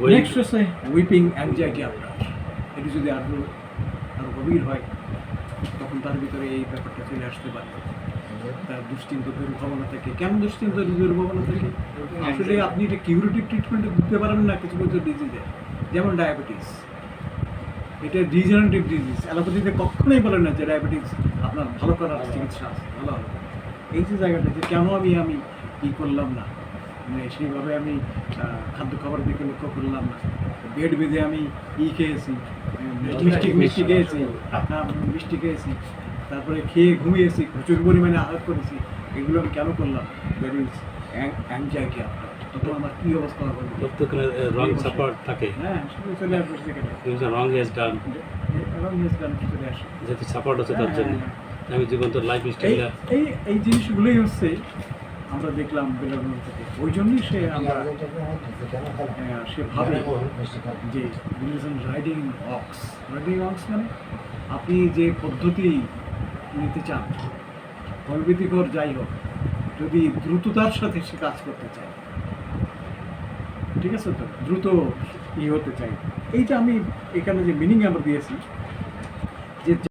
হচ্ছে whipping anxiety আপনার এটি যদি আরও আরও গভীর হয় তখন তার ভিতরে এই ব্যাপারটা চলে আসতে পারে। তার দুশ্চিন্ত দুর্ভাবনা থেকে। কেন দুশ্চিন্ত দুর্ভাবনা থেকে? আসলে আপনি এটা কিউরেটিভ ট্রিটমেন্ট দিতে পারেন না কিছু কিছু ডিজিজে যেমন ডায়াবেটিস এটা ডিজেনারেটিভ ডিজিজ অ্যালোপ্যাথিতে কখনোই বলে না যে ডায়াবেটিস আপনার ভালো করার চিকিৎসা আছে ভালো হবে। এই যে জায়গাটা যে কেন আমি আমি ই করলাম না? সেইভাবে আমি খাদ্য খাবার দিকে লক্ষ্য করলাম না। বেড বেঁধে আমি ই খেয়েছি মিষ্টি মিষ্টি খেয়েছি? হ্যাঁ, মিষ্টি খেয়েছি। তারপরে খেয়ে ঘুমিয়েছি প্রচুর পরিমাণে আঘাত করেছি। এগুলো আমি কেন করলাম? দ্যাট ইজ অ্যাংজাইটি আপনার। তখন আমার কী অবস্থা হবে? রং সাপোর্ট থাকে? হ্যাঁ চলে আসবে সেখানে। রং ডান চলে আসে যেহেতু সাপোর্ট আছে তার জন্য। আমি জীবন তো লাইফ স্টাইল এই এই জিনিসগুলোই হচ্ছে আমরা দেখলাম বেলাগুলো থেকে ওই জন্যই সে আমরা সে ভাবে যে রাইডিং অক্স রাইডিং অক্স মানে আপনি যে পদ্ধতি নিতে চান ভয়ভীতিকর যাই হোক, যদি দ্রুততার সাথে সে কাজ করতে চায়, ঠিক আছে তো? দ্রুত ই হতে চাই এইটা আমি এখানে যে মিনিং আমরা দিয়েছি, যে